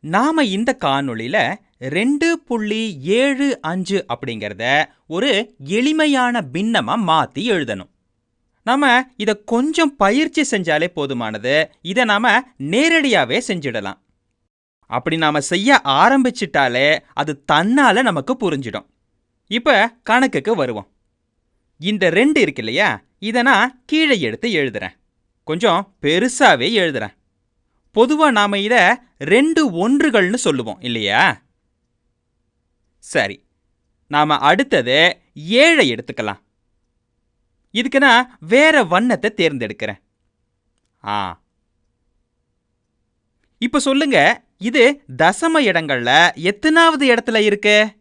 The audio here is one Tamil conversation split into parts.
நாம இந்த காணொளியில ரெண்டு புள்ளி ஏழு அஞ்சு அப்படிங்கிறத ஒரு எளிமையான பின்னமா மாத்தி எழுதணும். நாம இத கொஞ்சம் பயிற்சி செஞ்சாலே போதுமானது. இதை நாம நேரடியாவே செஞ்சிடலாம். அப்படி நாம செய்ய ஆரம்பிச்சிட்டாலே அது தன்னால நமக்கு புரிஞ்சிடும். இப்ப கணக்குக்கு வருவோம். இந்த ரெண்டு இருக்கு இல்லையா? இதை நான் கீழே எடுத்து எழுதுறேன். கொஞ்சம் பெருசாவே எழுதுறேன். பொதுவாக நாம் இதை ரெண்டு ஒன்றுகள்னு சொல்லுவோம் இல்லையா? சரி. நாம் அடுத்தது ஏழை எடுத்துக்கலாம். இதுக்கு நான் வேற வண்ணத்தை தேர்ந்தெடுக்கிறேன். ஆ. இப்போ சொல்லுங்க இது தசம இடங்கள்ல எத்தனாவது இடத்துல இருக்கு?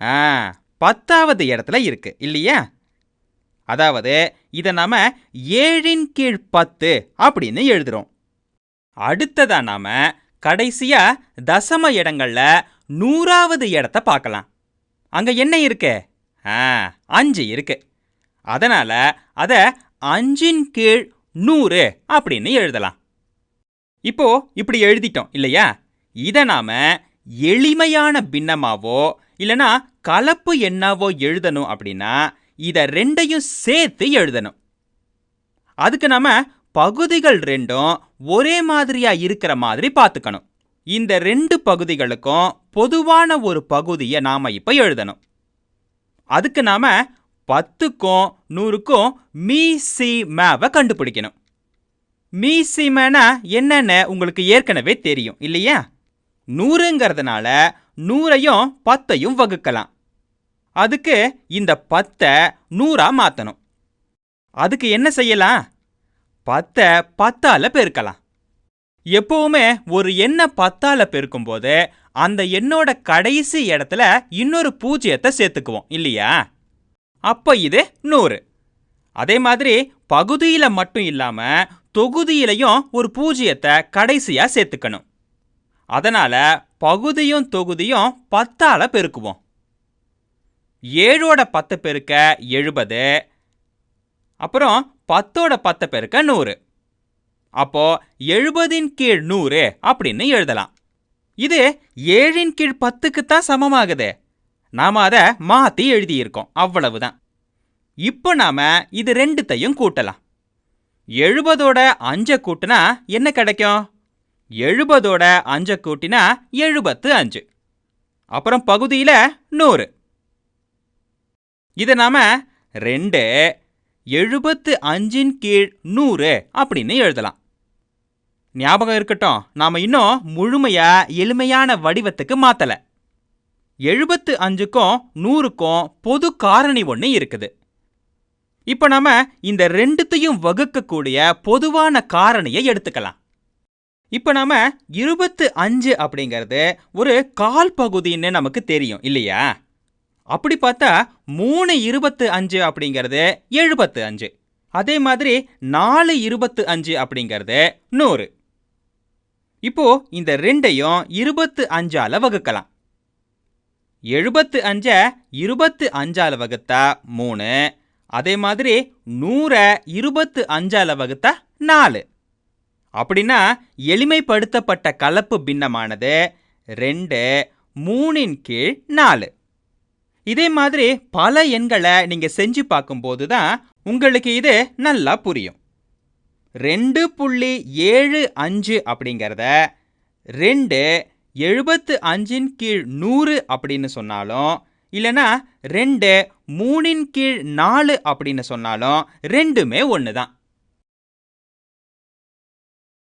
ஆ பத்தாவது இடத்துல இருக்கு இல்லையா? அதாவது இதை நாம ஏழின் கீழ் பத்து அப்படின்னு எழுதுறோம். அடுத்ததா நாம கடைசியா தசம இடங்கள்ல நூறாவது இடத்த பார்க்கலாம். அங்க என்ன இருக்கு? ஆ அஞ்சு இருக்கு. அதனால அத அஞ்சின் கீழ் நூறு அப்படின்னு எழுதலாம். இப்போ இப்படி எழுதிட்டோம் இல்லையா? இதை நாம எளிமையான பின்னமாவோ இல்லனா கலப்பு எண்ணாவோ எழுதணும் அப்படின்னா இதை ரெண்டையும் சேர்த்து எழுதணும். அதுக்கு நாம பகுதிகள் ரெண்டும் ஒரே மாதிரியா இருக்கிற மாதிரி பார்த்துக்கணும். இந்த ரெண்டு பகுதிகளுக்கும் பொதுவான ஒரு பகுதியை நாம் இப்போ எழுதணும். அதுக்கு நாம பத்துக்கும் நூறுக்கும் மீ சி மேவை கண்டுபிடிக்கணும். மீ சி மேனா என்னன்னு உங்களுக்கு ஏற்கனவே தெரியும் இல்லையா? நூறுங்கிறதுனால நூறையும் பத்தையும் வகுக்கலாம். அதுக்கு இந்த பத்தை நூறா மாற்றணும் அதுக்கு என்ன செய்யலாம்? பத்தை பத்தால பெருக்கலாம். எப்பவுமே ஒரு எண்ணை பத்தால பெருக்கும்போது அந்த எண்ணோட கடைசி இடத்துல இன்னொரு பூஜ்ஜியத்தை சேர்த்துக்குவோம் இல்லையா? அப்போ இது நூறு. அதே மாதிரி பகுதியில் மட்டும் இல்லாமல் தொகுதியிலையும் ஒரு பூஜ்ஜியத்தை கடைசியாக சேர்த்துக்கணும். அதனால் பகுதியும் தொகுதியும் பத்தால பெருக்குவோம். ஏழோட பத்து பெருக்க எழுபது. அப்புறம் பத்தோட பத்தை பெருக்க நூறு. அப்போ எழுபதின் கீழ் நூறு அப்படின்னு எழுதலாம். இது ஏழின் கீழ் பத்துக்கு தான் சமமாகுது. நாம அதை மாத்தி எழுதியிருக்கோம். அவ்வளவுதான். இப்போ நாம இது ரெண்டுத்தையும் கூட்டலாம். எழுபதோட அஞ்சை கூட்டினா என்ன கிடைக்கும்? எழுபதோட அஞ்சை கூட்டினா எழுபத்து அஞ்சு. அப்புறம் பகுதியில் நூறு. இதை நாம ரெண்டு எழுபத்து அஞ்சின் கீழ் நூறு அப்படின்னு எழுதலாம். ஞாபகம் இருக்கட்டும் நாம இன்னும் முழுமையா எளிமையான வடிவத்துக்கு மாத்தல. எழுபத்து அஞ்சுக்கும் நூறுக்கும் பொது காரணி ஒன்று இருக்குது. இப்போ நாம இந்த ரெண்டுத்தையும் வகுக்கக்கூடிய பொதுவான காரணியை எடுத்துக்கலாம். இப்போ நாம இருபத்து அஞ்சு அப்படிங்கிறது ஒரு கால் பகுதின்னு நமக்கு தெரியும் இல்லையா? அப்படி பார்த்தா மூணு இருபத்து அஞ்சு அப்படிங்கிறது எழுபத்து அஞ்சு. அதே மாதிரி நாலு இருபத்து அஞ்சு அப்படிங்கிறது நூறு. இப்போ இந்த ரெண்டையும் இருபத்து அஞ்சால வகுக்கலாம். எழுபத்து அஞ்ச இருபத்து அஞ்சால வகுத்தா மூணு. அதே மாதிரி நூறை இருபத்து அஞ்சால வகுத்தா நாலு. அப்படின்னா எளிமைப்படுத்தப்பட்ட கலப்பு பின்னமானது ரெண்டு மூணின் கீழ் நாலு. இதே மாதிரி பல எண்களை நீங்கள் செஞ்சு பார்க்கும்போது தான் உங்களுக்கு இது நல்லா புரியும். ரெண்டு புள்ளி ஏழு அஞ்சு அப்படிங்கிறத ரெண்டு எழுபத்து அஞ்சின் கீழ் நூறு அப்படின்னு சொன்னாலும் இல்லைனா ரெண்டு மூணின் கீழ் நாலு அப்படின்னு சொன்னாலும் ரெண்டுமே ஒன்று தான்